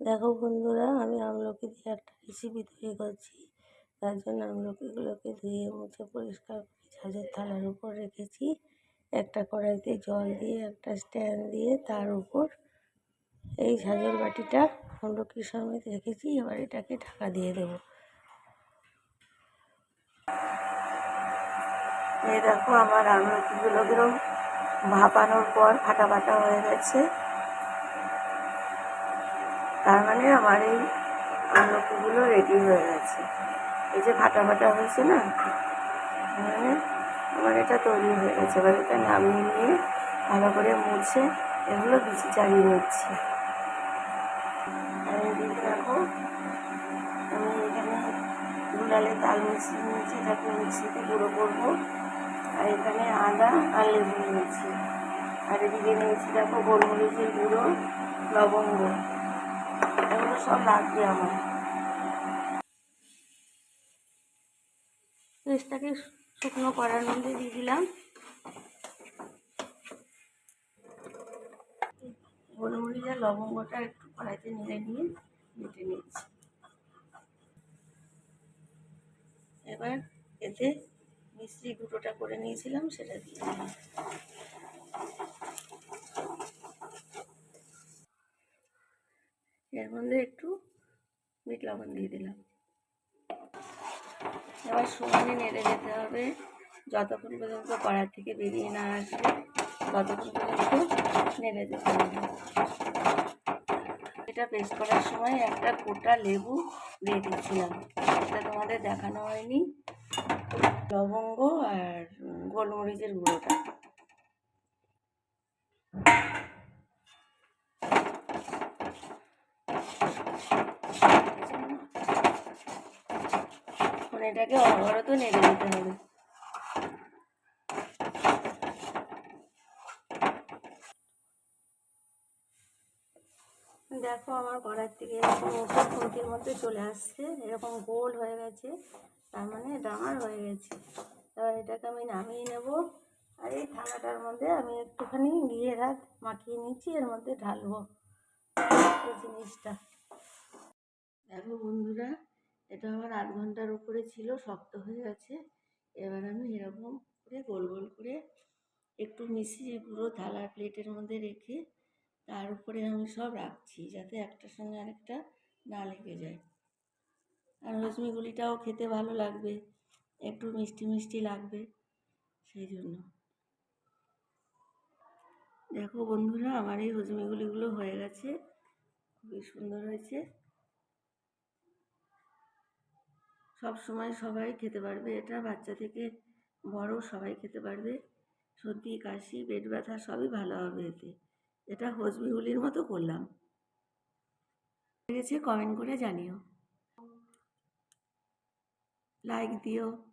দেখো বন্ধুরা, আমি আমলকি দিয়ে একটা রেসিপি তৈরি করছি। তার জন্য আমলকিগুলোকে ধুয়ে মুছে পরিষ্কার করে ঝাঁঝের থালার উপর রেখেছি। একটা কড়াইতে জল দিয়ে, একটা স্ট্যান্ড দিয়ে তার উপর এই ঝাঁঝের বাটিটা আমলকির সমেত রেখেছি। এবার এটাকে ঢাকা দিয়ে দেব। দেখো আমার আমলকিগুলো ভাপানোর পর ফাটা ফাটা হয়ে গেছে। মানে আমার এই আমলকিগুলো রেডি হয়ে গেছে। এই যে ফাটা ফাটা হয়েছে না? মানে আমার এটা তৈরি হয়ে গেছে। এবার এটা নামিয়ে নিয়ে ভালো করে মুছে এগুলো বিচি চালিয়ে নিচ্ছি। আর এদিকে দেখো, আমি এখানে গুলালে তাল মিশিয়ে নিয়েছি, এটাকে মিক্সিতে গুঁড়ো করব। আর এখানে আদা আর লেবু নিয়েছি। আর এদিকে নিয়েছি দেখো গোলমরিচের গুঁড়ো, লবঙ্গ। এগুলো সব লাগবে আমার পেস্টটাকে শুকনো করার মধ্যে দিয়ে দিলাম। গোলমরিচ আর লবঙ্গটা একটু কড়াইতে নেড়ে নিয়ে বেটে নিয়েছি এবার এতে মিষ্টি গুঁড়োটা করে নিয়েছিলাম, সেটা দিয়ে এর মধ্যে একটু বিট লবণ দিয়ে দিলাম। এবার সমানে নেড়ে যেতে হবে। যতক্ষণ পর্যন্ত কড়া থেকে বেরিয়ে না আসবে, ততক্ষণ পর্যন্ত নেড়ে যেতে হবে। এটা পেস্ট করার সময় একটা গোটা লেবু দিয়ে দিচ্ছিলাম। এটা তোমাদের দেখানো হয়নি। লবঙ্গ আর গোলমরিচের গুঁড়োটা এখন এটাকে অনবরত নেড়ে দিতে হবে। দেখো আমার কড়ার থেকে এরকম উপর খুঁটির মধ্যে চলে আসছে এরকম গোল হয়ে গেছে তার মানে ডাঙার হয়ে গেছে। এবার এটাকে আমি নামিয়ে নেব আর এই থালাটার মধ্যে আমি একটুখানি ঘিয়ে হাত মাখিয়ে নিচ্ছি এর মধ্যে ঢালবো এই জিনিসটা। দেখো বন্ধুরা এটা আমার আধ ঘণ্টার উপরে ছিল, শক্ত হয়ে গেছে এবার আমি এরকম করে গোল গোল করে একটু মিশিয়ে পুরো থালা প্লেটের মধ্যে রেখে তার উপরে আমি সব রাখছি, যাতে একটার সঙ্গে আরেকটা না লেগে যায়। আর হজমিগুলিটাও খেতে ভালো লাগবে, একটু মিষ্টি মিষ্টি লাগবে, সেই জন্য। দেখো বন্ধুরা, আমার এই হজমিগুলিগুলো হয়ে গেছে, খুবই সুন্দর হয়েছে। সব সময় সবাই খেতে পারবে, এটা বাচ্চা থেকে বড় সবাই খেতে পারবে। সর্দি, কাশি, পেট ব্যথা সবই ভালো হবে এতে। এটা হজমিগুলির মতো করলাম। গেছে কমেন্ট করে জানিও। লাইক দিও।